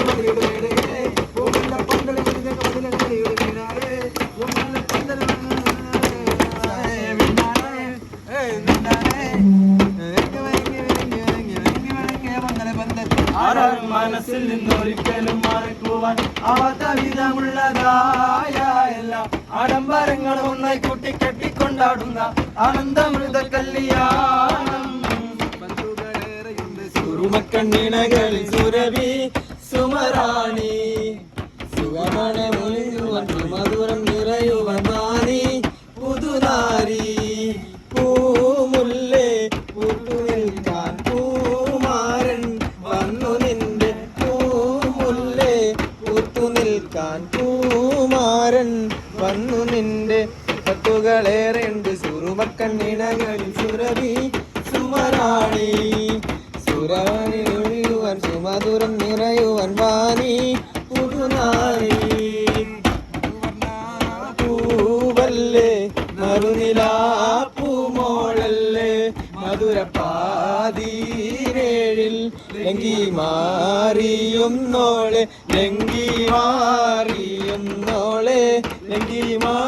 മതിയുടെ ഇടയിലെ പൂവുള്ള ആനന്ദാമൃത ആരാരും മനസ്സിൽ നിന്നൊരിക്കലും മറക്കുവാൻ ആവാത്ത വിധമുള്ളതായ എല്ലാ. ആഡംബരങ്ങളും ഒന്നായി കൂട്ടിക്കെട്ടിക്കൊണ്ടാടുന്ന ആനന്ദമൃത കല്യാണം. സുരവി സുമറാണി സുഗമണ മൊഴിയുവൻ മധുരം നിറയുവൻ നാനി. പുതുനാരി പൂമുല്ലേ പൂമാരൻ. വന്നു പൂമാരൻ. വന്നു നിന്റെ കത്തുകളേറെയുണ്ട് സുറുമക്കണ്ണിണകളിൽ സുരവി സുമരാണി സുരവണി ഒഴിയുവൻ സുമധുരം നിറയുവൻ വാണി പുതുനാരി പൂവല്ലേ മറുനിലാ പൂമോളല്ലേ. മധുരപ്പാതീരേഴിൽ ലങ്കി മാറിയും നോളെ ലങ്കി മാറിയും നോളെ ലങ്കി മാറിയും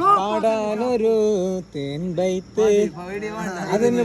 പാടാനൊരു തേൻ ബൈത്ത് അതിന്